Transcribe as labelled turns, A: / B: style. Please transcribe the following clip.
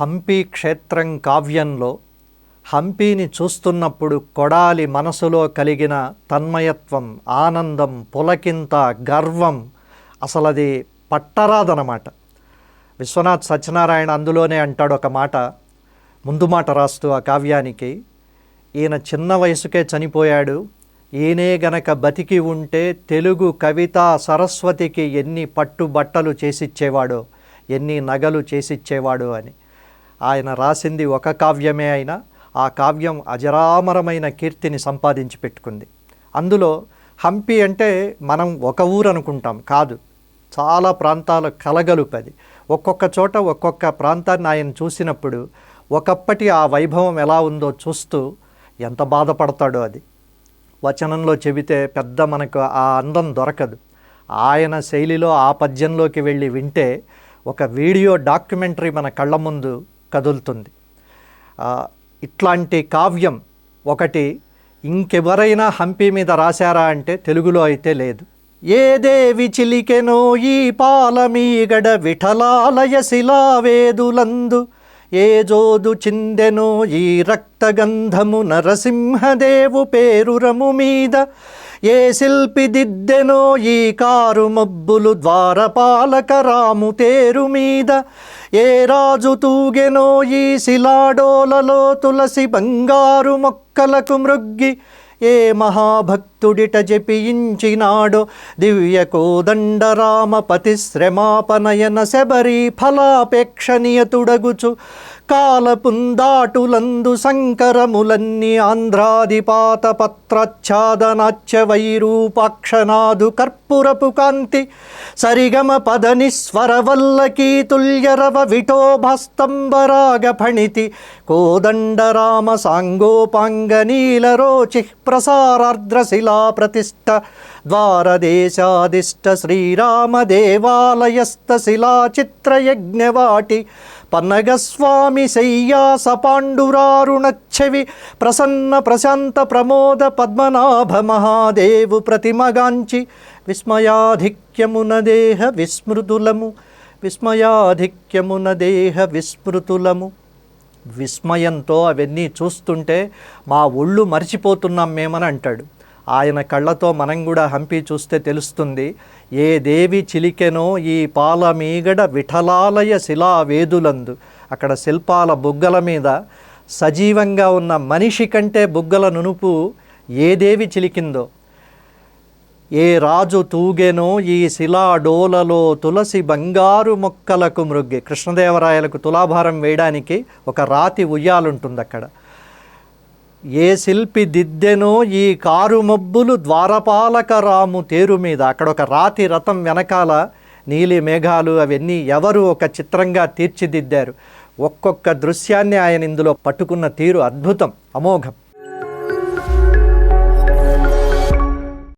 A: హంపి క్షేత్రం కావ్యంలో హంపీని చూస్తున్నప్పుడు కొడాలి మనసులో కలిగిన తన్మయత్వం ఆనందం పులకింత గర్వం అసలు అది పట్టరాదనమాట. విశ్వనాథ్ సత్యనారాయణ అందులోనే అంటాడు ఒక మాట ముందు మాట రాస్తూ ఆ కావ్యానికి ఈయన చిన్న వయసుకే చనిపోయాడు ఈయనే గనక బతికి ఉంటే తెలుగు కవిత సరస్వతికి ఎన్ని పట్టుబట్టలు చేసిచ్చేవాడో ఎన్ని నగలు చేసిచ్చేవాడు అని. ఆయన రాసింది ఒక కావ్యమే అయినా ఆ కావ్యం అజరామరమైన కీర్తిని సంపాదించి పెట్టుకుంది. అందులో హంపి అంటే మనం ఒక ఊరు అనుకుంటాం కాదు. చాలా ప్రాంతాల కలగలుపది ఒక్కొక్క చోట ఒక్కొక్క ప్రాంతాన్ని ఆయన చూసినప్పుడు ఒకప్పటి ఆ వైభవం ఎలా ఉందో చూస్తూ ఎంత బాధపడతాడో అది. వచనంలో చెబితే పెద్ద మనకు ఆ అందం దొరకదు. ఆయన శైలిలో ఆ పద్యంలోకి వెళ్ళి వింటే ఒక వీడియో డాక్యుమెంటరీ మన కళ్ళ ముందు కదులుతుంది. ఇట్లాంటి కావ్యం ఒకటి ఇంకెవరైనా హంపి మీద రాశారా అంటే తెలుగులో అయితే లేదు. ఏ దేవి చిలికెనో ఈ పాలమీగడ విఠలాలయ శిలావేదులందు ఏ జోదు చిందెనో ఈ రక్తగంధము నరసింహదేవు పేరురము మీద ఏ శిల్పి దిద్దెనో ఈ కారు మబ్బులు ద్వారపాలక రాము తేరు మీద. ఏ రాజు తూగెనో ఈ శిలాడోలలో తులసి బంగారు మొక్కలకు మృగ్గి. ఏ భక్తుడిట జపించినాడు దివ్య కోదండరామపతి శ్రమాపనయన శబరి ఫలాపేక్షణీయతుడగుచు కాలపుందాటులందు సంకరములన్నీ ఆంధ్రాధిపాత పత్రచ్ఛాదనాచ్య వైరూపాక్షనాదు కర్పూరపు కాంతి. సరిగమ పదనిస్వర వల్లకీ తుల్యరవ విఠోభస్తంబరాగ ఫణితి కోదండరామ సాంగోపాంగ నీలరోచి ప్రసారార్ద్రశిల ప్రతిష్ఠ ద్వారదేశాదిష్ట శ్రీరామ దేవాలయస్థ శిలా పన్నగస్వామి శయ్యాస పాండురారుణచ్చవి ప్రసన్న ప్రశాంత ప్రమోద పద్మనాభ మహాదేవు ప్రతిమగాంచి విస్మయాధిక్యమున దేహ విస్మృతులము విస్మయాధిక్యమున దేహ విస్మృతులము. విస్మయంతో అవన్నీ చూస్తుంటే మా ఒళ్ళు మర్చిపోతున్నాం మేమని అంటాడు. ఆయన కళ్ళతో మనం కూడా హంపి చూస్తే తెలుస్తుంది ఏ దేవి చిలికెనో ఈ పాలమీగడ విఠలాలయ శిలావేదులందు. అక్కడ శిల్పాల బుగ్గల మీద సజీవంగా ఉన్న మనిషి కంటే బుగ్గల నునుపు ఏ దేవి చిలికిందో. ఏ రాజు తూగెనో ఈ శిలాడోలలో తులసి బంగారు మొక్కలకు మృగ్గి. కృష్ణదేవరాయలకు తులాభారం వేయడానికి ఒక రాతి ఉయ్యాలుంటుంది అక్కడ ఏ శిల్పి దిద్దెనో ఈ కారు మబ్బులు ద్వారపాలక రాము తేరు మీద. అక్కడ ఒక రాతి రథం వెనకాల నీలి మేఘాలు అవన్నీ ఎవరు ఒక చిత్రంగా తీర్చిదిద్దారు. ఒక్కొక్క దృశ్యాన్ని ఆయన ఇందులో పట్టుకున్న తీరు అద్భుతం అమోఘం.